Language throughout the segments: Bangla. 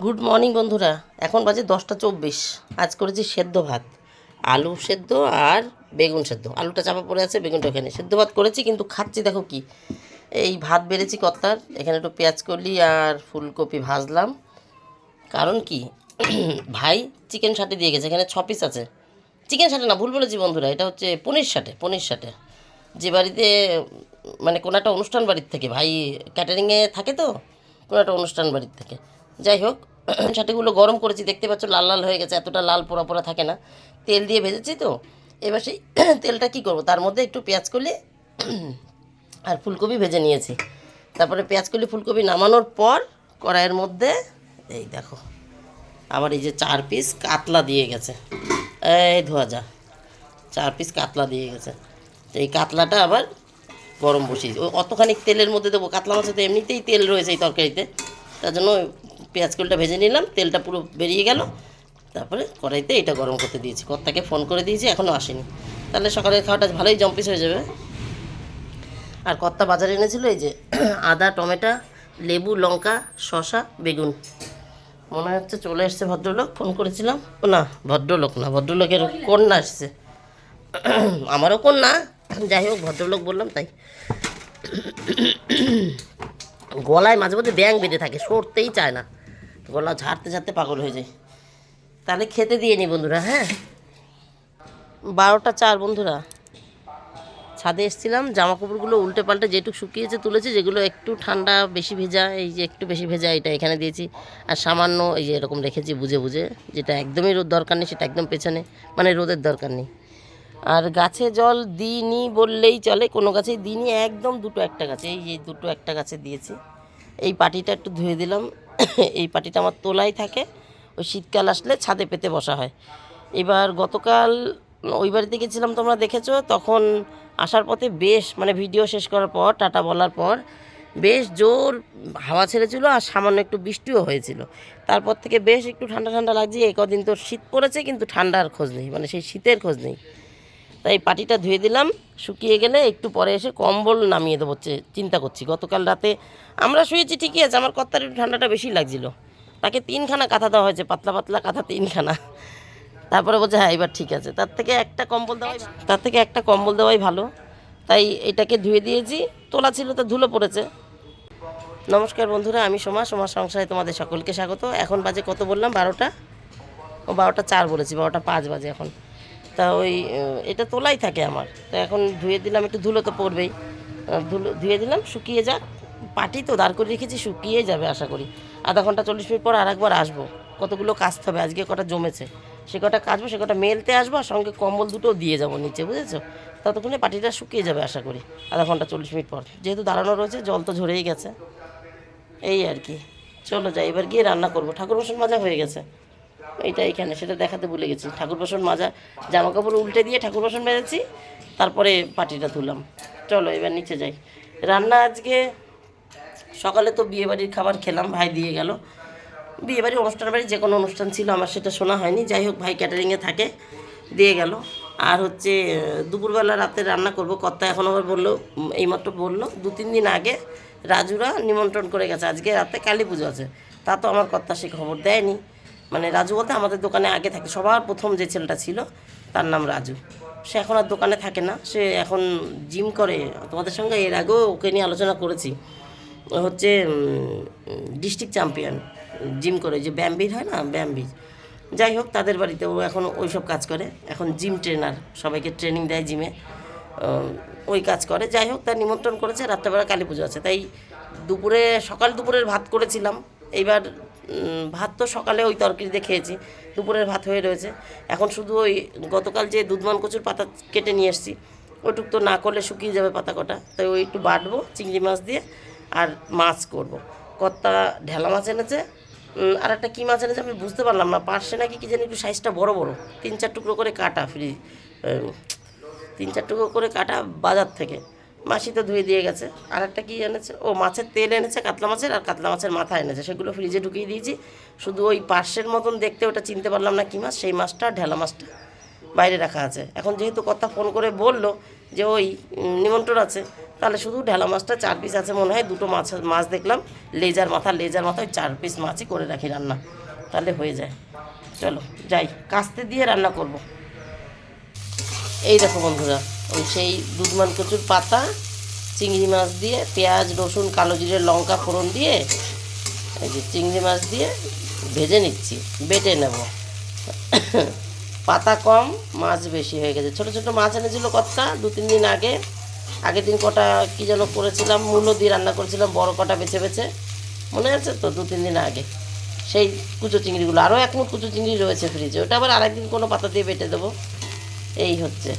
গুড মর্নিং বন্ধুরা। এখন বাজে দশটা চব্বিশ। আজ করেছি সেদ্ধ ভাত। আলু সেদ্ধ আর বেগুন সেদ্ধ। আলুটা চাপা পড়ে আছে, বেগুনটা ওখানে সেদ্ধ ভাত করেছি, কিন্তু খাচ্ছি দেখো কি। এই ভাত বেড়েছি কর্তার। এখানে একটু পেঁয়াজ কলি আর ফুলকপি ভাজলাম। কারণ কি? ভাই চিকেন সাটে দিয়ে গেছে। এখানে ছ পিস আছে। চিকেন সাটে না, ভুল বলেছি বন্ধুরা। এটা হচ্ছে পনির সাটে পনির সাটে। যে বাড়িতে মানে কোনো একটা অনুষ্ঠান বাড়ির থেকে, ভাই ক্যাটারিংয়ে থাকে তো? কোনো একটা অনুষ্ঠান বাড়ির থেকে। যাই হোক সাটিগুলো গরম করেছি, দেখতে পাচ্ছ লাল লাল হয়ে গেছে, এতটা লাল পোড়া পোড়া থাকে না। তেল দিয়ে ভেজেছি তো, এবার সেই তেলটা কী করব? তার মধ্যে একটু পেঁয়াজ করলে আর ফুলকপি ভেজে নিয়েছি। তারপরে পেঁয়াজ কলি, ফুলকপি নামানোর পর কড়াইয়ের মধ্যে, এই দেখো, আবার এই যে চার পিস কাতলা দিয়ে গেছে। এই ধোয়া যা, চার পিস কাতলা দিয়ে গেছে। এই কাতলাটা আবার গরম বসিয়েছি অতখানি তেলের মধ্যে দেবো, কাতলা মাছে তো এমনিতেই তেল রয়েছে এই তরকারিতে, তার জন্য পেঁয়াজ কলটা ভেজে নিলাম, তেলটা পুরো বেরিয়ে গেল। তারপরে কড়াইতে এটা গরম করতে দিয়েছি। কর্তাকে ফোন করে দিয়েছি এখনও আসেনি। তাহলে সকালের খাওয়াটা ভালোই জম্পিস হয়ে যাবে। আর কর্তা বাজারে এনেছিল এই যে আদা, টমেটো, লেবু, লঙ্কা, শসা, বেগুন। মনে হচ্ছে চলে এসছে ভদ্রলোক, ফোন করেছিলাম। না, ভদ্রলোক না, ভদ্রলোকের কন্যা আসছে আমারও কন্যা, যাই হোক, ভদ্রলোক বললাম তাই। গলায় মাঝে মধ্যে ব্যাং বেঁধে থাকে, সরতেই চায় না। গলা ঝাড়তে ঝাড়তে পাগল হয়ে যায়। তাহলে খেতে দিয়ে নি বন্ধুরা হ্যাঁ? বারোটা চার বন্ধুরা। ছাদে এসেছিলাম জামা কাপড়গুলো উল্টে পাল্টে যেটুকু শুকিয়েছে তুলেছি, যেগুলো একটু ঠান্ডা বেশি ভেজা, এই যে একটু বেশি ভেজা এটা এখানে দিয়েছি। আর সামান্য এই যে এরকম রেখেছি বুঝে বুঝে, যেটা একদমই রোদ দরকার নেই, সেটা একদম পেছনে মানে রোদের দরকার নেই। আর গাছে জল দিইনি বললেই চলে, কোনো গাছেই দিইনি, একদম দুটো একটা গাছে, এই যে দুটো একটা গাছে দিয়েছি। এই পাটিটা একটু ধুয়ে দিলাম এই পাটিটা আমার তোলাই থাকে। ওই শীতকাল আসলে ছাদে পেতে বসা হয়। এবার গতকাল ওই বাড়িতে গেছিলাম তোমরা দেখেছ, তখন আসার পথে বেশ মানে ভিডিও শেষ করার পর, টাটা বলার পর বেশ জোর হাওয়া ছেড়েছিল আর সামান্য একটু বৃষ্টিও হয়েছিল। তারপর থেকে বেশ একটু ঠান্ডা ঠান্ডা লাগছে। এই কদিন তো শীত পড়েছে, কিন্তু ঠান্ডার খোঁজ নেই মানে সেই শীতের খোঁজ নেই। তাই পাটিটা ধুয়ে দিলাম। শুকিয়ে গেলে একটু পরে এসে কম্বল নামিয়ে দেবো চিন্তা করছি। গতকাল রাতে আমরা শুয়েছি, ঠিকই আছে, আমার কর্তার একটু ঠান্ডাটা বেশি লাগছিল। তাকে তিনখানা কাঁথা দেওয়া হয়েছে, পাতলা পাতলা কাঁথা তিনখানা। তারপরে বলছে হ্যাঁ এবার ঠিক আছে। তার থেকে একটা কম্বল দেওয়াই তার থেকে একটা কম্বল দেওয়াই ভালো। তাই এটাকে ধুয়ে দিয়েছি, তোলা ছিল তো ধুলো পড়েছে। নমস্কার বন্ধুরা, আমি সোমা, সোমার সংসারে তোমাদের সকলকে স্বাগত। এখন বাজে কত বললাম? বারোটা। ও বারোটা চার বলেছি, বারোটা পাঁচ বাজে এখন। তা ওই এটা তোলাই থাকে আমার। তো এখন ধুয়ে দিলাম, একটু ধুলো তো পড়বেই। ধুলো, ধুয়ে দিলাম, শুকিয়ে যাক। পাটি তো দাঁড় করে রেখেছি, শুকিয়ে যাবে আশা করি। আধা ঘণ্টা চল্লিশ মিনিট পর আরেকবার আসব। কতগুলো কাচতে হবে? আজকে কটা জমেছে। সে কটা কাচবো, সে কটা মেলতে আসব আর সঙ্গে কম্বল দুটো দিয়ে যাব নিচে, বুঝেছ? ততক্ষণে পাটিটা শুকিয়ে যাবে আশা করি, আধা ঘণ্টা চল্লিশ মিনিট পর। যেহেতু দাঁড়ানো রয়েছে, জল তো ঝরেই গেছে। এই আর কি। চলো যাই, এবার গিয়ে রান্না করব। ঠাকুর বাসন মাজা হয়ে গেছে। এইটা এখানে, সেটা দেখাতে ভুলে গেছি। ঠাকুর বাসন মাজা জামা কাপড় উল্টে দিয়ে ঠাকুর বাসন মেজেছি তারপরে পাটিটা তুললাম। চলো, এবার নিচে যাই। রান্না আজকে, সকালে তো বিয়েবাড়ির খাবার খেলাম, ভাই দিয়ে গেল। বিয়েবাড়ি অনুষ্ঠান বাড়ি, যে কোনো অনুষ্ঠান ছিল, আমার সেটা শোনা হয়নি। যাই হোক, ভাই ক্যাটারিংয়ে থাকে, দিয়ে গেল। আর হচ্ছে, দুপুরবেলা রাতে রান্না করব, কর্তা এখন আবার বলল এইমাত্র বলল, দু তিন দিন আগে রাজুরা নিমন্ত্রণ করে গেছে। আজকে রাতে কালী পুজো আছে, তা তো আমার কর্তা সে খবর দেয়নি। মানে রাজু বলতে আমাদের দোকানে আগে থাকে। সবার প্রথম যে ছেলেটা ছিল, তার নাম রাজু। সে এখন আর দোকানে থাকে না। সে এখন জিম করে। তোমাদের সঙ্গে এর আগেও ওকে নিয়ে আলোচনা করেছি। হচ্ছে ডিস্ট্রিক্ট চ্যাম্পিয়ন। জিম করে। যে ব্যায়ামবীর হয় না? ব্যায়ামবীর যাই হোক, তাদের বাড়িতে ও এখন ওই সব কাজ করে। এখন জিম ট্রেনার। সবাইকে ট্রেনিং দেয় জিমে। ওই কাজ করে। যাই হোক, তার নিমন্ত্রণ করেছে। রাত্রেবেলা কালী পুজো আছে। তাই দুপুরে, সকাল দুপুরের ভাত করেছিলাম। এইবার ভাত তো সকালে ওই তরকারিতে খেয়েছি, দুপুরের ভাত হয়ে রয়েছে। এখন শুধু ওই গতকাল যে দুধমান কচুর পাতা কেটে নিয়ে এসেছি ওইটুক তো না করলে শুকিয়ে যাবে পাতা কটা। তাই ওই একটু বাটবো, চিংড়ি মাছ দিয়ে আর মাছ করব। কর্তা ঢেলা মাছ এনেছে আর একটা কী মাছ এনেছে আমি বুঝতে পারলাম না পার্শে নাকি কী জানি একটু সাইজটা বড় বড়, তিন চার টুকরো করে কাটা ফ্রি তিন চার টুকরো করে কাটা বাজার থেকে। মাসি তো ধুয়ে দিয়ে গেছে। আর একটা কী এনেছে? ও, মাছের তেল এনেছে, কাতলা মাছের, আর কাতলা মাছের মাথা এনেছে। সেগুলো ফ্রিজে ঢুকিয়ে দিয়েছি। শুধু ওই পার্শ্বের মতন দেখতে ওটা চিনতে পারলাম না কী মাছ, সেই মাছটা, ঢেলা মাছটা বাইরে রাখা আছে। এখন যেহেতু কথা ফোন করে বলল যে, ওই নিমন্ত্রণ আছে, তাহলে শুধু ঢেলা মাছটা চার পিস আছে মনে হয়, দুটো মাছ মাছ দেখলাম। লেজার মাথা লেজার মাথা ওই চার পিস মাছই করে রাখি রান্না। তাহলে হয়ে যায়। চলো, যাই, কাস্তে দিয়ে রান্না করব। এই দেখো বন্ধুরা সেই দুধমান কচুর পাতা, চিংড়ি মাছ দিয়ে, পেঁয়াজ, রসুন, কালো জিরে, লঙ্কা ফোড়ন দিয়ে, এই যে চিংড়ি মাছ দিয়ে ভেজে নিচ্ছি, বেটে নেব। পাতা কম, মাছ বেশি হয়ে গেছে। ছোট ছোট মাছ এনেছিল কতটা? দু, তিন দিন আগে। আগের দিন কটা কী যেন করেছিলাম মূল্য দিয়ে রান্না করেছিলাম, বড় কটা বেছে বেছে। মনে আছে তো, দু, তিন দিন আগে। সেই কুচো চিংড়িগুলো। আরও এক কুচো চিংড়ি রয়েছে ফ্রিজে ওটা আবার আরেকদিন কোনো পাতা দিয়ে বেটে দেবো। এই হচ্ছে।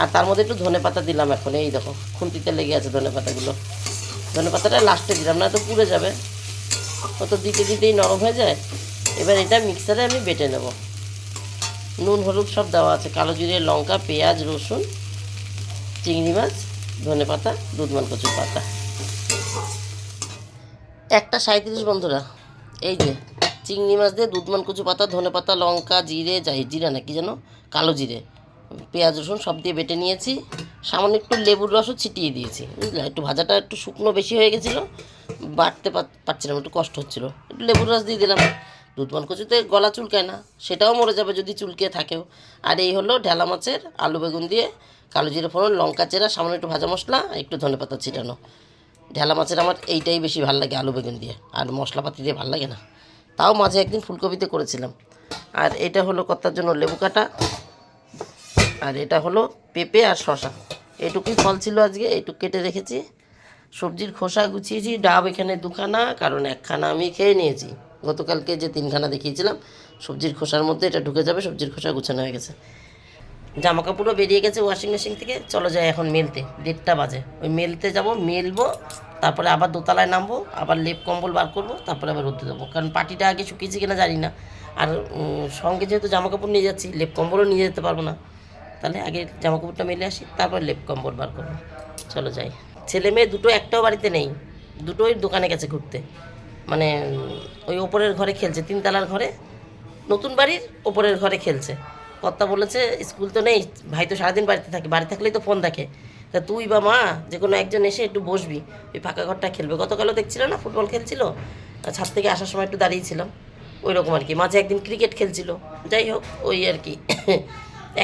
আর তার মধ্যে একটু ধনে পাতা দিলাম এখন, এই দেখো, খুন্তিতে লেগে আছে ধনে পাতাগুলো। ধনে পাতাটা লাস্টে দিলাম, না তো পুড়ে যাবে। ও তো দিতে দিতেই নরম হয়ে যায়। এবার এটা মিক্সারে আমি বেটে নেব। নুন, হলুদ সব দেওয়া আছে। কালো জিরে, লঙ্কা, পেঁয়াজ, রসুন, চিংড়ি মাছ, ধনে পাতা, দুধমান কচুর পাতা। একটা সাঁত্রিশ বন্ধুরা, এই যে চিংড়ি মাছ দিয়ে দুধমান কচু পাতা, ধনে পাতা, লঙ্কা, জিরে, যাই, জিরা না, কি যেন? কালো জিরে। পেঁয়াজ, রসুন সব দিয়ে বেটে নিয়েছি। সামান্য একটু লেবুর রসও ছিটিয়ে দিয়েছি। বুঝলে? একটু ভাজাটা একটু শুকনো বেশি হয়ে গেছিল, বাটতে পার- পারছিলাম, একটু কষ্ট হচ্ছিল। একটু লেবুর রস দিয়ে দিলাম। দুধমান কচুতে গলা চুলকায় না, সেটাও মরে যাবে যদি চুলকে থাকেও। আর এই হলো ঢেলা মাছের আলু বেগুন দিয়ে কালো জিরে ফোড়ন, লঙ্কা চেরা, সামান্য একটু ভাজা মশলা, একটু ধনে পাতা ছিটানো। ঢেলা মাছের আমার এইটাই বেশি ভালো লাগে আলু বেগুন দিয়ে। আর মশলাপাতি দিয়ে ভালো লাগে না। তাও মাঝে একদিন ফুলকপিতে করেছিলাম। আর এটা হলো কর্তার জন্য লেবু কাটা। আর এটা হলো পেঁপে আর শশা এটুকুই ফল ছিল আজকে এইটুকু কেটে রেখেছি। সবজির খোসা গুছিয়েছি, ডাব এখানে দুখানা, কারণ একখানা আমি খেয়ে নিয়েছি। গতকালকে যে তিনখানা দেখিয়েছিলাম, সবজির খোসার মধ্যে এটা ঢুকে যাবে, সবজির খোসা গুছানো হয়ে গেছে। জামা কাপড়ও বেরিয়ে গেছে ওয়াশিং মেশিন থেকে। চলো যাই এখন মেলতে, দেড়টা বাজে। ওই মেলতে যাব, মেলবো, তারপরে আবার দোতলায় নামবো, আবার লেপ কম্বল বার করব, তারপরে আবার রোদে দেবো কারণ পাটিটা আগে শুকিয়েছে কিনা জানি না। আর সঙ্গে যেহেতু জামা কাপড় নিয়ে যাচ্ছি, লেপ কম্বলও নিয়ে যেতে পারব না। তাহলে আগে জামা কাপড়টা মেলে আসি, তারপর লেপ কম্বল বার করব। চলো যাই। ছেলে মেয়ে দুটো একটাও বাড়িতে নেই, দুটোই দোকানে গেছে ঘুরতে। মানে ওই ওপরের ঘরে খেলছে, তিনতলার ঘরে। নতুন বাড়ির ওপরের ঘরে খেলছে। কর্তা বলেছে, স্কুল তো নেই, ভাই তো সারাদিন বাড়িতে থাকে, বাড়ি থাকলেই তো ফোন দেখে। তা তুই বা মা, যে কোনো একজন এসে একটু বসবি, ওই ফাঁকা ঘরটা খেলবে। গতকালও দেখছিল না, ফুটবল খেলছিল? ছাদ থেকে আসার সময় একটু দাঁড়িয়েছিলাম। ওই রকম আর কি, মাঝে একদিন ক্রিকেট খেলছিল। যাই হোক, ওই আর কি।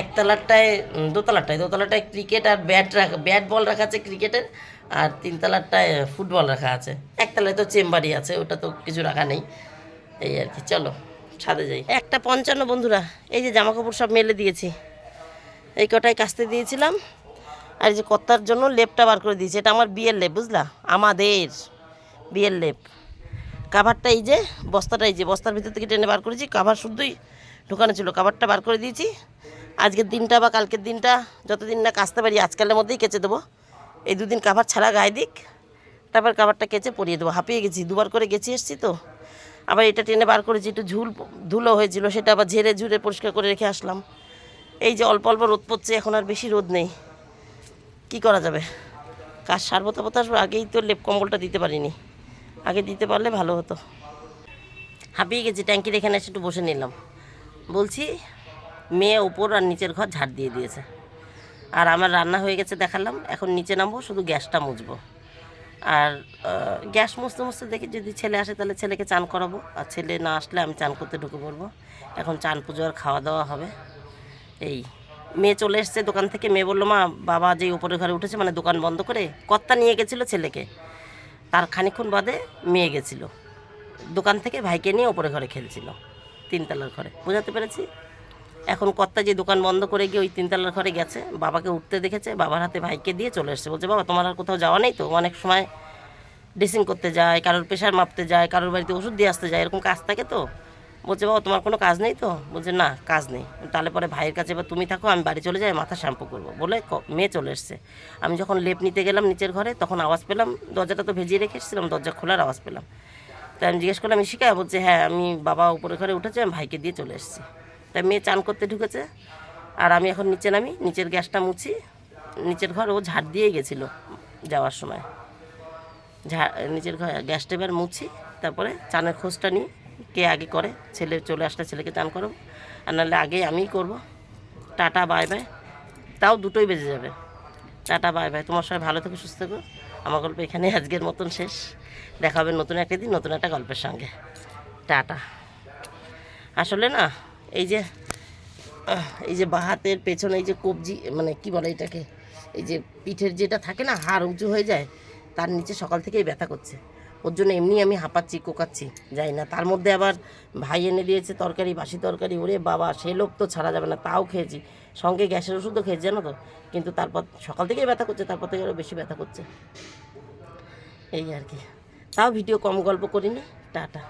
একতলারটায় দোতলারটায় দোতলাটায় ক্রিকেট আর ব্যাট রাখা ব্যাট বল রাখা আছে ক্রিকেটের আর তিনতলারটায় ফুটবল রাখা আছে। একতলায় তো চেম্বারই আছে, ওটা তো কিছু রাখা নেই। এই আর কি, চলো, ছাদে যাই। একটা পঞ্চান্ন বন্ধুরা, এই যে জামা কাপড় সব মেলে দিয়েছি। এই কটাই কাচতে দিয়েছিলাম, আর এই যে কর্তার জন্য লেপটা বার করে দিয়েছি। এটা আমার বিয়ের লেপ, বুঝলা? আমাদের বিয়ের লেপ। কাভারটা এই যে, বস্তাটা এই যে, বস্তার ভিতর থেকে টেনে বার করেছি। কাভার শুদ্ধই ঢোকানো ছিল কাভারটা বার করে দিয়েছি। আজকের দিনটা বা কালকের দিনটা যতদিন না কাচতে পারি, আজকালের মধ্যেই কেচে দেবো। এই দুদিন কাভার ছাড়া গায়ে দিক, তারপর কাভারটা কেচে পরিয়ে দেবো। হাঁপিয়ে গেছি, দুবার করে গেছি এসছি তো। আবার এটা টেনে বার করেছি, একটু ঝুল, ধুলো হয়েছিল, সেটা আবার ঝেড়ে ঝুড়ে পরিষ্কার করে রেখে আসলাম। এই যে অল্প অল্প রোদ পড়ছে, এখন আর বেশি রোদ নেই। কি করা যাবে? কাজ সারবো তারপর তো আসব, আগেই তো লেপ কম্বলটা দিতে পারিনি। আগে দিতে পারলে ভালো হতো। হাঁপিয়ে গেছি, ট্যাঙ্কির এখানে এসে একটু বসে নিলাম। বলছি মেয়ে ওপর আর নিচের ঘর ঝাড় দিয়ে দিয়েছে। আর আমার রান্না হয়ে গেছে দেখালাম, এখন নিচে নামবো, শুধু গ্যাসটা মুছবো। আর গ্যাস মুছতে মুছতে দেখি যদি ছেলে আসে তাহলে ছেলেকে চান করাবো। আর ছেলে না আসলে আমি চান করতে ঢুকে পড়ব। এখন চান পুজো আর খাওয়া দাওয়া হবে। এই, মেয়ে চলে এসছে দোকান থেকে, মেয়ে বলল, মা, বাবা যে উপরের ঘরে উঠেছে মানে দোকান বন্ধ করে কর্তা নিয়ে গেছিল ছেলেকে। তার খানিক্ষণ বাদে মেয়ে গেছিল। দোকান থেকে ভাইকে নিয়ে ওপরে ঘরে খেলছিল, তিনতলার ঘরে। বোঝাতে পেরেছি? এখন কর্তা যে দোকান বন্ধ করে গিয়ে ওই তিনতলার ঘরে গেছে, বাবাকে উঠতে দেখেছে, বাবার হাতে ভাইকে দিয়ে চলে এসছে। বলছে, বাবা, তোমার আর কোথাও যাওয়া নেই তো? অনেক সময় ড্রেসিং করতে যায়, কারোর প্রেশার মাপতে যায়, কারোর বাড়িতে ওষুধ দিয়ে আসতে যায়, এরকম কাজ থাকে তো? বলছে, বাবা, তোমার কোনো কাজ নেই তো? বলছে, না, কাজ নেই। তাহলে পরে ভাইয়ের কাছে, এবার তুমি থাকো, আমি বাড়ি চলে যাই, মাথা শ্যাম্পু করব। বলে মেয়ে চলে এসছে। আমি যখন লেপ নিতে গেলাম নিচের ঘরে, তখন আওয়াজ পেলাম, দরজাটা তো ভেজিয়ে রেখে এসেছিলাম, দরজা খোলার আওয়াজ পেলাম। তাই আমি জিজ্ঞেস করলাম শিখা বলছে হ্যাঁ আমি বাবা উপরে ঘরে উঠেছে, আমি ভাইকে দিয়ে চলে এসেছি। তাই মেয়ে চান করতে ঢুকেছে। আর আমি এখন নিচে নামি, নিচের গ্যাসটা মুছি। নিচের ঘর ও ঝাড় দিয়ে গেছিল যাওয়ার সময়। ঝাড়, নিচের ঘর গ্যাসটা এবার মুছি, তারপরে চানের খোঁজটা নিই, কে আগে করে, ছেলে চলে আসলে ছেলেকে চান করব। আর নাহলে আগে আমিই করব। Tata, bye bye. তাও দুটোই বেজে যাবে। Tata, bye bye. তোমার সবাই ভালো থেকো, সুস্থ থেকো। আমার গল্প এখানে আজকের মতন শেষ। দেখা হবে নতুন একটা দিন, নতুন একটা গল্পের সঙ্গে। টাটা। আসলে না এই যে এই যে বাহাতের পেছনে এই যে কবজি মানে কি বলে এটাকে, এই যে পিঠের যেটা থাকে না, হাড় উঁচু হয়ে যায়, তার নিচে সকাল থেকেই ব্যথা করছে। ওর জন্য এমনি আমি হাঁপাচ্ছি, কোকাচ্ছি যাই না। তার মধ্যে আবার ভাই এনে দিয়েছে তরকারি, বাসি তরকারি, ওরে বাবা, সে লোক তো ছাড়া যাবে না, তাও খেয়েছি। সঙ্গে গ্যাসের ওষুধও খেয়েছি, জানো তো। কিন্তু তারপর সকাল থেকেই ব্যথা করছে, তারপর থেকে আরও বেশি ব্যথা করছে। এই আর কি। তাও ভিডিও কম গল্প করিনি। টাটা।